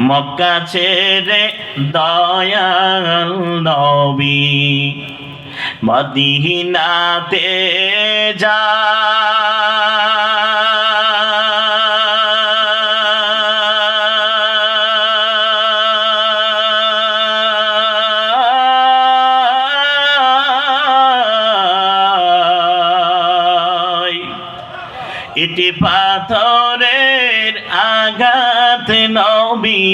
মক্কা ছেড়ে দয়াল নবী মদিনাতে যা। এটি পাথরের আঘাত নবী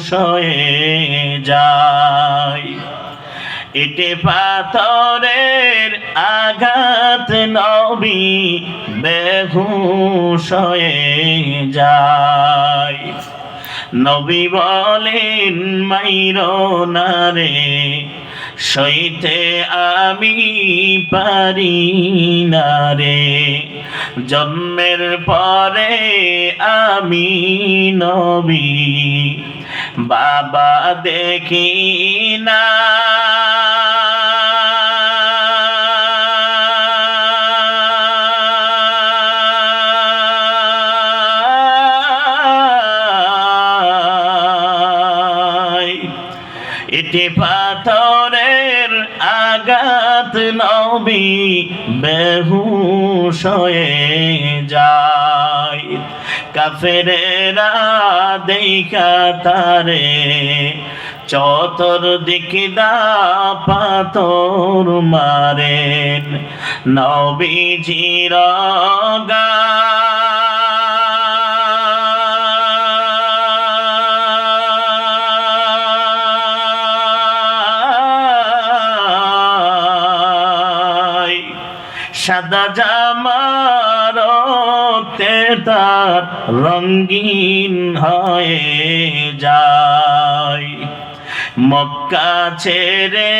হয়ে যায়। এটি পাথরের আঘাত নবী হয়ে যায়। নবী বলেন মাইর নারে সইতে আমি পারি না রে। জন্মের পরে আমি নবী বাবা দেখি না। এটি পাথরের আঘাত নবী বেহুশ হয়ে যায়। কাফেরেরা দেখা তারে চতর দিকে দা পাথর মারেন। নবীজির গা সাদা জামার তার রঙ্গিন হয়ে যায়। মক্কা ছেড়ে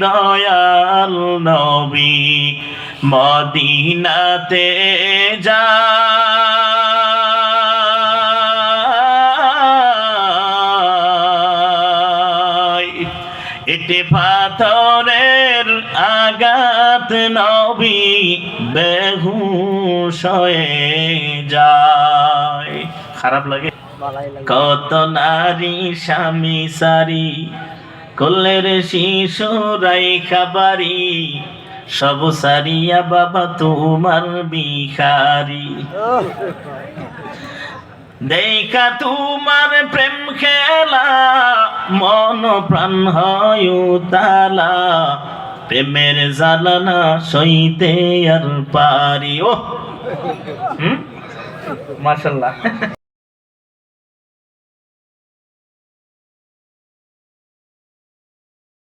দয়াল নবী মদিনাতে যায়। এটি পাথরের আঘাত নবী বেহুশ হয়ে যায়। খারাপ লাগে? কত নারী স্বামী সারি কোলের শিশুরাই খাবারি সব সারিয়া বাবা তোমার বিখারি দেখা তোমার প্রেম খেলা, মন প্রাণ হয় তালা প্রেমের জ্বালানা সইতে আর পারি ও হুম? মাশাল্লাহ।